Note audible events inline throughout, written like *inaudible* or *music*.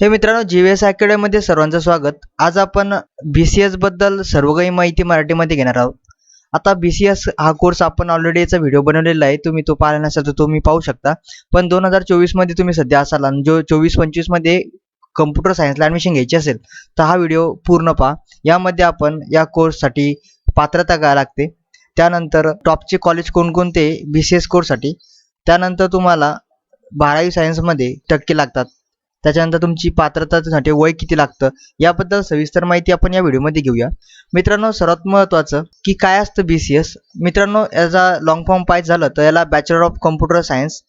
हे मित्रांनो G V S अकॅडमीमध्ये सर्वांचं स्वागत. आज आपण बी सी एसबद्दल सर्व काही माहिती मराठीमध्ये घेणार आहोत. आता बी सी एस हा कोर्स आपण ऑलरेडी याचा व्हिडिओ बनवलेला आहे. तुम्ही तो पाहिला नसेल तर तुम्ही पाहू शकता. पण दोन हजार चोवीसमध्ये तुम्ही सध्या असाल आणि जो चोवीस पंचवीसमध्ये कम्प्युटर सायन्सला ॲडमिशन घ्यायची असेल तर हा व्हिडिओ पूर्ण पहा. यामध्ये आपण या कोर्ससाठी पात्रता काय लागते? त्यानंतर टॉपचे कॉलेज कोणकोणते? बी सी एस कोर्ससाठी त्यानंतर तुम्हाला बारावी सायन्समध्ये टक्के लागतात. त्याच्यानंतर तुमची पात्रतासाठी वय किती लागतं याबद्दल सविस्तर माहिती आपण या व्हिडिओमध्ये घेऊया. मित्रांनो सर्वात महत्त्वाचं की काय असतं बी सी एस मित्रांनो याचा लॉंग फॉर्म पाहिजे झालं तर याला बॅचलर ऑफ कम्प्युटर सायन्स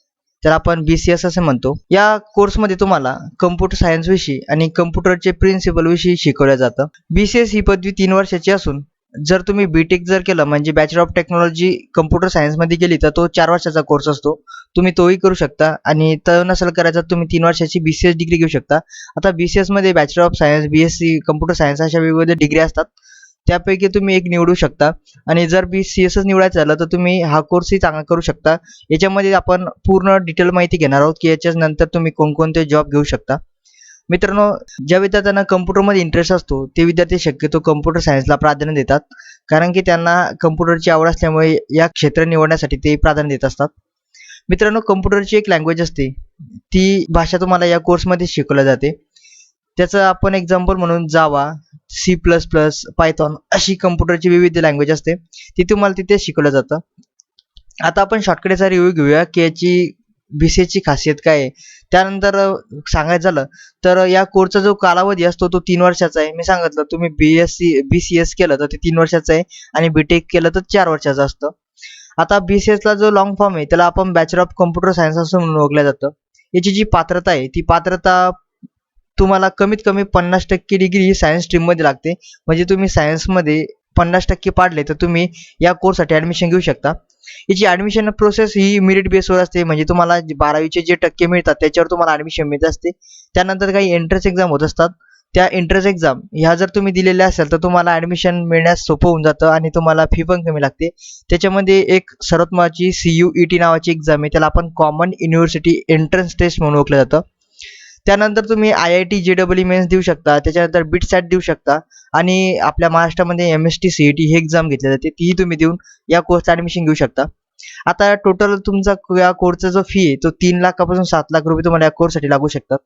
त्याला आपण बी सी एस असे म्हणतो. या कोर्समध्ये तुम्हाला कम्प्युटर सायन्सविषयी आणि कम्प्युटरचे प्रिन्सिपलविषयी शिकवलं जातं. बी सी एस ही पदवी तीन वर्षाची असून जर तुम्ही बी टेक जर केलं म्हणजे बॅचलर ऑफ टेक्नॉलॉजी कम्प्युटर सायन्समध्ये गेली तर तो चार वर्षाचा कोर्स असतो. तुम्ही तोही करू शकता. आणि तर नसेल करायचा तुम्ही तीन वर्षाची बी सी एस डिग्री घेऊ शकता. आता बी सी एसमध्ये bachelor of science B S C computer science अशा वेगवेगळ्या डिग्री असतात. त्यापैकी तुम्ही एक निवडू शकता. आणि जर बी सी एसच निवडायचं झालं तर तुम्ही हा कोर्सही चांगला करू शकता. याच्यामध्ये आपण पूर्ण डिटेल माहिती घेणार आहोत की याच्यानंतर तुम्ही कोणकोणते जॉब घेऊ शकता. मित्रांनो ज्या विद्यार्थ्यांना कम्प्युटरमध्ये इंटरेस्ट असतो ते विद्यार्थी शक्यतो कम्प्युटर सायन्सला प्राधान्य देतात. कारण की त्यांना कम्प्युटरची आवड असल्यामुळे या क्षेत्र निवडण्यासाठी ते प्राधान्य देत असतात. मित्रांनो कम्प्युटरची एक लँग्वेज असते. ती भाषा तुम्हाला या कोर्समध्ये शिकवल्या जाते. त्याचं आपण एक्झाम्पल म्हणून Java C plus plus Python अशी कम्प्युटरची विविध लँग्वेज असते. ती तुम्हाला तिथे शिकवलं जातं. आता आपण शॉर्टकटचा रिव्ह्यू घेऊया की याची बी सी एची खासियत काय आहे? त्यानंतर सांगायचं झालं तर या कोर्सचा जो कालावधी असतो तो तीन वर्षाचा आहे. मी सांगितलं तुम्ही B S C B C S केलं तर ते तीन वर्षाचं आहे आणि बी टेक केलं तर चार वर्षाचं असतं. आता बी सी एसला जो लॉंग फॉर्म आहे त्याला आपण बॅचलर ऑफ कम्प्युटर सायन्स असं म्हणून ओळखलं जातं. याची जी पात्रता आहे ती पात्रता तुम्हाला कमीत कमी पन्नास टक्के डिग्री ही सायन्स स्ट्रीममध्ये लागते. म्हणजे तुम्ही सायन्समध्ये पन्नास टक्के पाडले तर तुम्ही या कोर्ससाठी ॲडमिशन घेऊ शकता. याची ॲडमिशन प्रोसेस ही मेरिट बेसवर असते. म्हणजे तुम्हाला बारावीचे जे टक्के मिळतात त्याच्यावर तुम्हाला ॲडमिशन मिळत असते. त्यानंतर काही एंट्रन्स एक्झाम होत असतात. त्या एंट्रन्स एक्झाम ह्या जर तुम्ही दिलेल्या असेल तर तुम्हाला ॲडमिशन मिळण्यास सोपं होऊन जातं आणि तुम्हाला फी पण कमी लागते. त्याच्यामध्ये एक सर्वात महत्त्वाची सी यू ई टी नावाची एक्झाम आहे. त्याला आपण कॉमन युनिव्हर्सिटी एंट्रन्स टेस्ट म्हणून ओळखलं जातं. त्यानंतर तुम्ही I I T J double E mains देऊ शकता. त्याच्यानंतर बीट सॅट देऊ शकता. आणि आपल्या महाराष्ट्रामध्ये M S T C E T ही एक्झाम घेतली जाते. तीही तुम्ही देऊन या कोर्सचं ॲडमिशन घेऊ शकता. आता टोटल तुमचा या कोर्सचा जो फी आहे तो तीन लाखापासून सात लाख रुपये तुम्हाला या कोर्ससाठी लागू शकतात.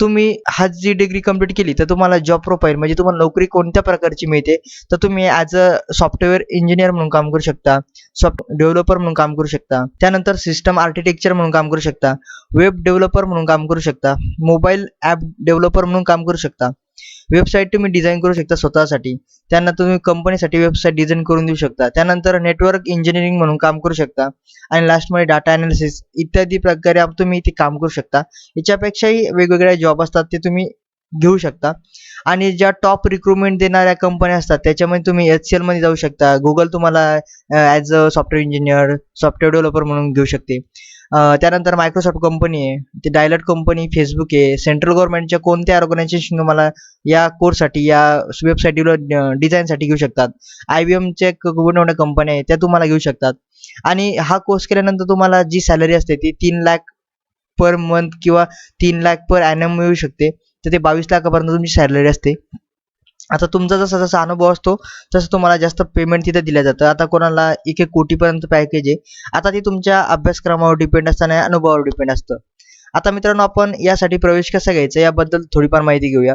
तुम्ही हा जी डिग्री कंप्लीट केली तर तुम्हाला जॉब प्रोफाईल म्हणजे तुम्हाला नोकरी कोणत्या प्रकारची मिळते तर तुम्ही ॲज अ सॉफ्टवेअर इंजिनियर म्हणून काम करू शकता सॉफ्ट डेव्हलपर म्हणून काम करू शकता त्यानंतर सिस्टम आर्किटेक्चर म्हणून काम करू शकता वेब डेव्हलपर म्हणून काम करू शकता मोबाईल ॲप डेव्हलपर म्हणून काम करू शकता. वेबसाईट तुम्ही डिझाईन करू शकता स्वतःसाठी. त्यांना तुम्ही कंपनीसाठी वेबसाईट डिझाईन करून देऊ शकता. त्यानंतर नेटवर्क इंजिनिअरिंग म्हणून काम करू शकता. आणि लास्टमध्ये डाटा अनालिसिस इत्यादी प्रकारे तुम्ही इथे काम करू शकता. याच्यापेक्षाही वेगवेगळ्या जॉब असतात ते तुम्ही घेऊ शकता. आणि ज्या टॉप रिक्रुटमेंट देणाऱ्या कंपन्या असतात त्याच्यामध्ये तुम्ही एच सी एलमध्ये जाऊ शकता. गुगल तुम्हाला as a software engineer software developer म्हणून घेऊ शकते. त्यानंतर मायक्रोसॉफ्ट कंपनी आहे. ते डायलट कंपनी फेसबुक आहे. सेंट्रल गव्हर्नमेंटच्या कोणत्या ऑर्गनायझेशन तुम्हाला या कोर्ससाठी या वेबसाईट डिझाईनसाठी घेऊ शकतात. आय बी एमच्या मोठ्या कंपन्या आहेत त्या तुम्हाला घेऊ शकतात. आणि हा कोर्स केल्यानंतर तुम्हाला जी सॅलरी असते ती तीन लाख पर मंथ किंवा तीन लाख पर ॲनम मिळू शकते. तर ते बावीस लाखापर्यंत तुमची सॅलरी असते. आता तुमचा जसा जसा अनुभव असतो तसं तुम्हाला जास्त पेमेंट तिथे दिलं जातं. आता कोणाला एक एक कोटीपर्यंत पॅकेज आहे. आता ते तुमच्या अभ्यासक्रमावर डिपेंड असतं आणि अनुभवावर डिपेंड असतं. आता मित्रांनो आपण यासाठी प्रवेश कसा घ्यायचा याबद्दल थोडीफार माहिती घेऊया.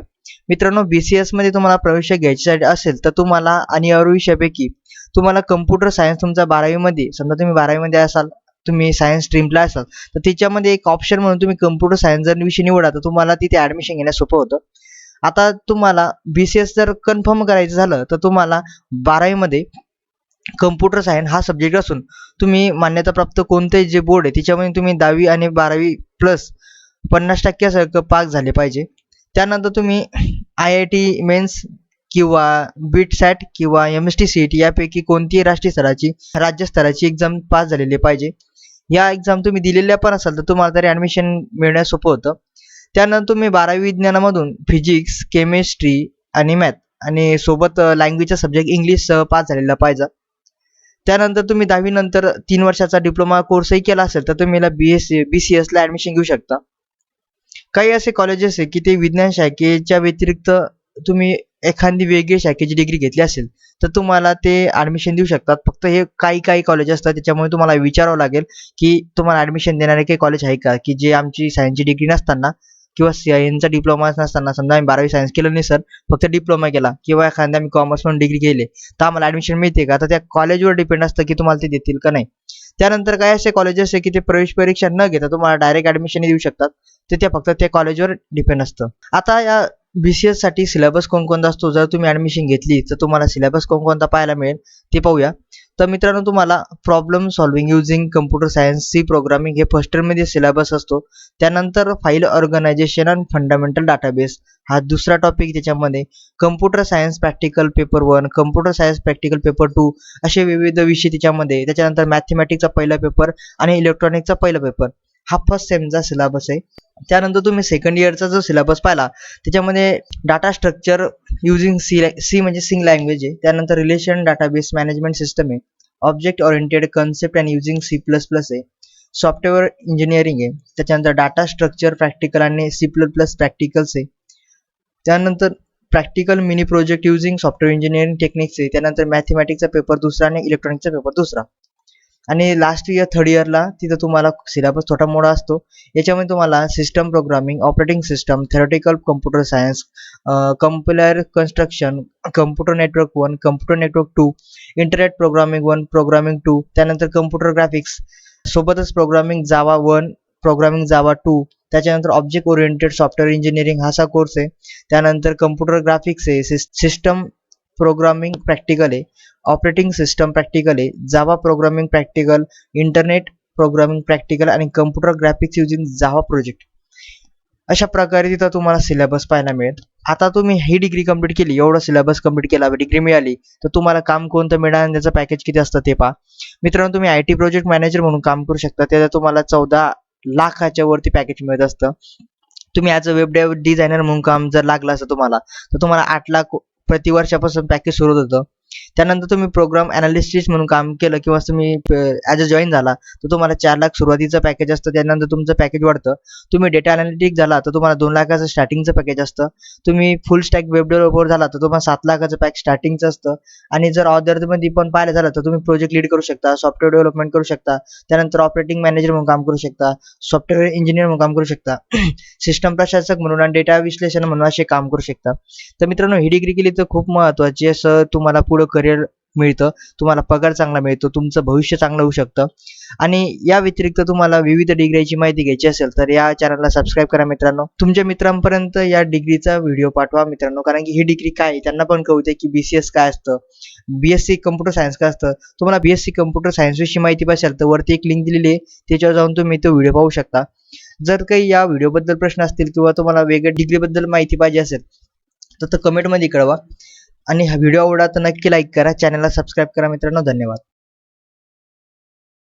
मित्रांनो बी सी एसमध्ये तुम्हाला प्रवेश घ्यायच्यासाठी असेल तर तुम्हाला आणि अरू विषयापैकी तुम्हाला कम्प्युटर सायन्स तुमचा बारावीमध्ये समजा तुम्ही बारावीमध्ये असाल तुम्ही सायन्स स्ट्रीमला असाल तर त्याच्यामध्ये एक ऑप्शन म्हणून तुम्ही कम्प्युटर सायन्स जर विषय निवडा तर तुम्हाला तिथे ॲडमिशन घेण्यास सोपं होतं. आता तुम्हाला बी सी एस जर कन्फर्म करायचं झालं तर तुम्हाला बारावीमध्ये कम्प्युटर सायन्स हा सब्जेक्ट असून तुम्ही मान्यताप्राप्त कोणतेही जे बोर्ड आहे त्याच्यामध्ये तुम्ही दहावी आणि बारावी प्लस पन्नास टक्क्यासारखं पास झाले पाहिजे. त्यानंतर तुम्ही आय आय टी मेन्स किंवा बीट सॅट किंवा M S T C T यापैकी कोणतीही राष्ट्रीय स्तराची राज्यस्तराची एक्झाम पास झालेली पाहिजे. या एक्झाम तुम्ही दिलेल्या पण असाल तर तुम्हाला तरी ॲडमिशन मिळणं सोपं होतं. त्यानंतर तुम्ही बारावी विज्ञानामधून फिजिक्स केमिस्ट्री आणि मॅथ आणि सोबत लँग्वेजचा सब्जेक्ट इंग्लिश पास झालेला पाहिजे. त्यानंतर तुम्ही दहावीनंतर तीन वर्षाचा डिप्लोमा कोर्सही केला असेल तर तुम्ही B S C B C एसला admission घेऊ शकता. काही असे कॉलेजेस आहे की ते विज्ञान शाखेच्या व्यतिरिक्त तुम्ही एखादी वेगळी शाखेची डिग्री घेतली असेल तर तुम्हाला ते ॲडमिशन देऊ शकतात. फक्त हे काही काही कॉलेज असतात त्याच्यामुळे तुम्हाला विचारावं लागेल की तुम्हाला ॲडमिशन देणारे काही कॉलेज आहे का? की जे आमची सायन्सची डिग्री नसताना किंवा सायन्सचा डिप्लोमा नसताना समजा आम्ही बारावी सायन्स केलं नाही सर फक्त डिप्लोमा केला किंवा एखाद्या आम्ही कॉमर्स म्हणून डिग्री केली तर आम्हाला ॲडमिशन मिळते का? तर त्या कॉलेजवर डिपेंड असतं की तुम्हाला ते देतील का नाही. त्यानंतर काय असे कॉलेजेस आहे की ते प्रवेश परीक्षा न घेता तुम्हाला डायरेक्ट ॲडमिशन देऊ शकतात. ते त्या फक्त त्या कॉलेजवर डिपेंड असतं. आता या बी सी एससाठी सिलेबस कोणकोणता असतो? जर तुम्ही ॲडमिशन घेतली तर तुम्हाला सिलेबस कोणकोणता पाहायला मिळेल ते पाहूया. तर मित्रांनो तुम्हाला problem solving using computer science C programming हे फर्स्ट इयरमध्ये सिलेबस असतो. त्यानंतर file organisation and fundamental database हा दुसरा टॉपिक त्याच्यामध्ये. Computer science practical paper one computer science practical paper two असे विविध विषय त्याच्यामध्ये. त्याच्यानंतर मॅथमॅटिक्सचा पहिला पेपर आणि इलेक्ट्रॉनिकचा पहिला पेपर हा फर्स्ट सेमचा सिलेबस आहे. त्यानंतर तुम्ही सेकंड इयरचा जो सिलेबस पाहिला त्याच्यामध्ये data structure using C C म्हणजे सिंग लँग्वेज आहे. त्यानंतर रिलेशन डाटाबेस मॅनेजमेंट सिस्टम आहे. Object oriented concept and using C plus plus आहे. सॉफ्टवेअर इंजिनिअरिंग आहे. त्याच्यानंतर डाटा स्ट्रक्चर प्रॅक्टिकल आणि सी प्लस प्लस प्रॅक्टिकल्स आहे. त्यानंतर practical mini project using software engineering techniques आहे. त्यानंतर मॅथमॅटिक्सचा पेपर दुसरा आणि इलेक्ट्रॉनिकचा पेपर दुसरा. आणि लास्ट इयर थर्ड इयरला तिथं तुम्हाला सिलेबस थोडा मोठा असतो. याच्यामध्ये तुम्हाला system programming operating system theoretical computer science compiler construction computer network one computer network two internet programming one programming two त्यानंतर कम्प्युटर ग्राफिक्स सोबतच programming Java one programming Java two त्याच्यानंतर ऑब्जेक्ट ओरिएंटेड सॉफ्टवेअर इंजिनिअरिंग हा असा course आहे. त्यानंतर computer graphics आहे system programming practical आहे. Operating system practical आहे. Java programming practical internet programming practical आणि computer graphics using Java project अशा प्रकारे तिथं तुम्हाला सिलेबस पाहायला मिळेल. आता तुम्ही ही डिग्री कंप्लीट केली एवढं सिलेबस कंप्लीट केला डिग्री मिळाली तर तुम्हाला काम कोणतं मिळणार आणि त्याचं पॅकेज किती असतं ते पहा. मित्रांनो तुम्ही आय टी प्रोजेक्ट मॅनेजर म्हणून काम करू शकता. त्याचा तुम्हाला चौदा लाखाच्या वरती पॅकेज मिळत असतं. तुम्ही as a web dev designer म्हणून काम जर लागलं असतं तुम्हाला तर तुम्हाला आठ लाख प्रतिवर्षापासून पॅकेज सुरू होतं. त्यानंतर तुम्ही प्रोग्राम अनालिस्टिस्ट म्हणून काम केलं किंवा तुम्ही ॲज अ जॉईन झाला तर तुम्हाला चार लाख सुरुवातीचं पॅकेज असतं त्यानंतर तुमचं पॅकेज वाढतं. तुम्ही डेटा अनालिटिक झाला तर तुम्हाला दोन लाखाचं स्टार्टिंगचं पॅकेज असतं. तुम्ही फुल स्टॅक वेब डेव्हलपर झाला तर तुम्हाला सात लाखाचं पॅक स्टार्टिंगचं असतं. आणि जर ऑदरमध्ये पण पाहिलं झालं तर तुम्ही प्रोजेक्ट लीड करू शकता सॉफ्टवेअर डेव्हलपमेंट करू शकता त्यानंतर ऑपरेटिंग मॅनेजर म्हणून काम करू शकता सॉफ्टवेअर इंजिनियर म्हणून काम करू शकता *clears throat* सिस्टम प्रशासक म्हणून आणि डेटा विश्लेषण म्हणून असे काम करू शकता. तर मित्रांनो ही डिग्री केली तर खूप महत्त्वाची असं तुम्हाला पुढे करिअर मिळतं तुम्हाला पगार चांगला मिळतो तुमचं भविष्य चांगलं होऊ शकतं. आणि या व्यतिरिक्त तुम्हाला विविध डिग्रीची माहिती घ्यायची असेल तर या चॅनलला सबस्क्राईब करा मित्रांनो. तुमच्या मित्रांपर्यंत या डिग्रीचा व्हिडिओ पाठवा मित्रांनो कारण की ही डिग्री काय आहे? त्यांना पण कळते की बी सी एस काय असतं. B S C computer science काय असतं? तुम्हाला बी एस सी कम्प्युटर सायन्सविषयी माहिती पाहिजे तर वरती एक लिंक दिलेली आहे. त्याच्यावर जाऊन तुम्ही तो व्हिडिओ पाहू शकता. जर काही या व्हिडिओबद्दल प्रश्न असतील किंवा तुम्हाला वेगळ्या डिग्रीबद्दल माहिती पाहिजे असेल तर कमेंटमध्ये कळवा. आणि हा व्हिडिओ आवडला तर नक्की लाईक करा. चॅनलला सबस्क्राईब करा मित्रांनो. धन्यवाद.